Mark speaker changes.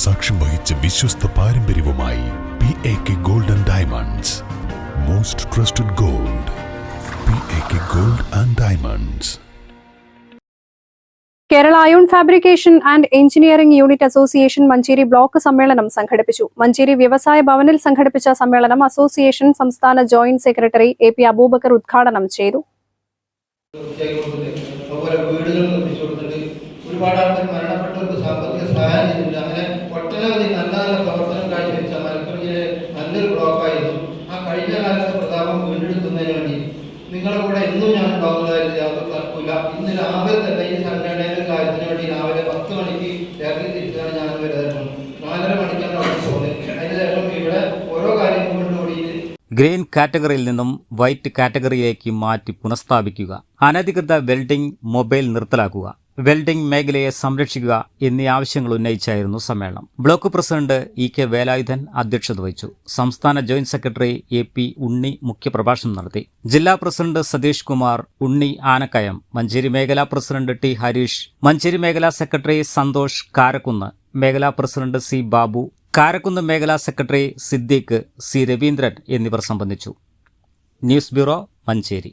Speaker 1: സാക്ഷ്യം വഹിച്ച വിശ്വസ്ത പാരമ്പര്യവുമായി P A K gold and diamonds most trusted gold P A K gold and diamonds
Speaker 2: Kerala iron fabrication and engineering unit association Manjeri block സമ്മേളനം സംഘടിപ്പിച്ചു മഞ്ചേരി വ്യവസായ ഭവനിൽ സംഘടിപ്പിച്ച സമ്മേളനം അസോസിയേഷൻ സംസ്ഥാന joint secretary A P Abubakar ഉദ്ഘാടനം ചെയ്തു
Speaker 3: ഒരുപാട് ആൾക്കാർ മരണപ്പെട്ടവർക്ക് സാമ്പത്തിക സഹായം ഒട്ടനവധി നല്ല നല്ല പ്രവർത്തനം കാഴ്ചവെച്ച മലപ്പുറം ജില്ലയിലെ നല്ലൊരു ബ്ലോക്കായിരുന്നു ആ കഴിഞ്ഞ കാലത്തെ പ്രതാപം വീണ്ടെടുക്കുന്നതിന് വേണ്ടി നിങ്ങളുടെ കൂടെ എന്നും ഞാൻ ഉണ്ടാകുന്നതായി യാതൊരു തർക്കമില്ല ഇന്ന് രാവിലെ തന്നെ ഈ സംഘടനയുടെ കാര്യത്തിന് വേണ്ടി രാവിലെ പത്ത് മണിക്ക് രാത്രി തിരിച്ചാണ് ഞാൻ വരുന്നത് നാലര മണിക്കാണ് അവിടെ പോകുന്നത്. അതിനുശേഷം ഇവിടെ ഓരോ കാര്യങ്ങൾ കൊണ്ടുകൂടി
Speaker 4: ഗ്രീൻ കാറ്റഗറിയിൽ നിന്നും വൈറ്റ് കാറ്റഗറിയിലേക്ക് മാറ്റി പുനഃസ്ഥാപിക്കുക. അനധികൃത വെൽഡിംഗ് മൊബൈൽ നിർത്തലാക്കുക. വെൽഡിംഗ് മേഖലയെ സംരക്ഷിക്കുക എന്നീ ആവശ്യങ്ങൾ ഉന്നയിച്ചായിരുന്നു സമ്മേളനം. Block president E K Velayudhan അധ്യക്ഷത വഹിച്ചു. സംസ്ഥാന joint secretary A P Unni മുഖ്യപ്രഭാഷണം നടത്തി. ജില്ലാ പ്രസിഡന്റ് സതീഷ് കുമാർ ഉണ്ണി ആനക്കയം മഞ്ചേരി മേഖലാ പ്രസിഡന്റ് ടി ഹരീഷ് മഞ്ചേരി മേഖലാ സെക്രട്ടറി സന്തോഷ് കാരക്കുന്ന് മേഖലാ പ്രസിഡന്റ് സി ബാബു കാരക്കുന്ന് മേഖലാ സെക്രട്ടറി സിദ്ദീഖ് സി രവീന്ദ്രൻ എന്നിവർ സംബന്ധിച്ചു. News bureau Manjeri.